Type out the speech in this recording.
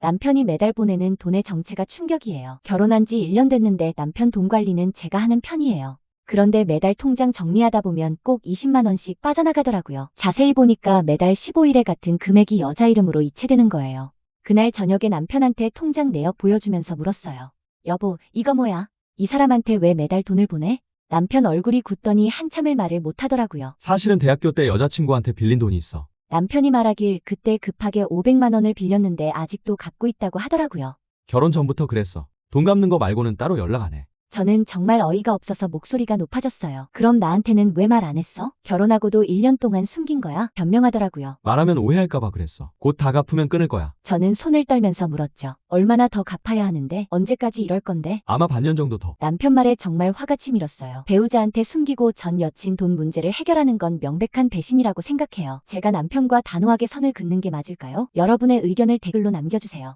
남편이 매달 보내는 돈의 정체가 충격이에요. 결혼한 지 1년 됐는데 남편 돈 관리는 제가 하는 편이에요. 그런데 매달 통장 정리하다 보면 꼭 20만원씩 빠져나가더라고요. 자세히 보니까 매달 15일에 같은 금액이 여자 이름으로 이체되는 거예요. 그날 저녁에 남편한테 통장 내역 보여주면서 물었어요. 여보, 이거 뭐야? 이 사람한테 왜 매달 돈을 보내? 남편 얼굴이 굳더니 한참을 말을 못하더라고요. 사실은 대학교 때 여자친구한테 빌린 돈이 있어. 남편이 말하길 그때 급하게 500만 원을 빌렸는데 아직도 갚고 있다고 하더라고요. 결혼 전부터 그랬어. 돈 갚는 거 말고는 따로 연락 안 해. 저는 정말 어이가 없어서 목소리가 높아졌어요. 그럼 나한테는 왜 말 안 했어? 결혼하고도 1년 동안 숨긴 거야? 변명하더라고요. 말하면 오해할까봐 그랬어. 곧 다 갚으면 끊을 거야. 저는 손을 떨면서 물었죠. 얼마나 더 갚아야 하는데? 언제까지 이럴 건데? 아마 반년 정도 더. 남편 말에 정말 화가 치밀었어요. 배우자한테 숨기고 전 여친 돈 문제를 해결하는 건 명백한 배신이라고 생각해요. 제가 남편과 단호하게 선을 긋는 게 맞을까요? 여러분의 의견을 댓글로 남겨주세요.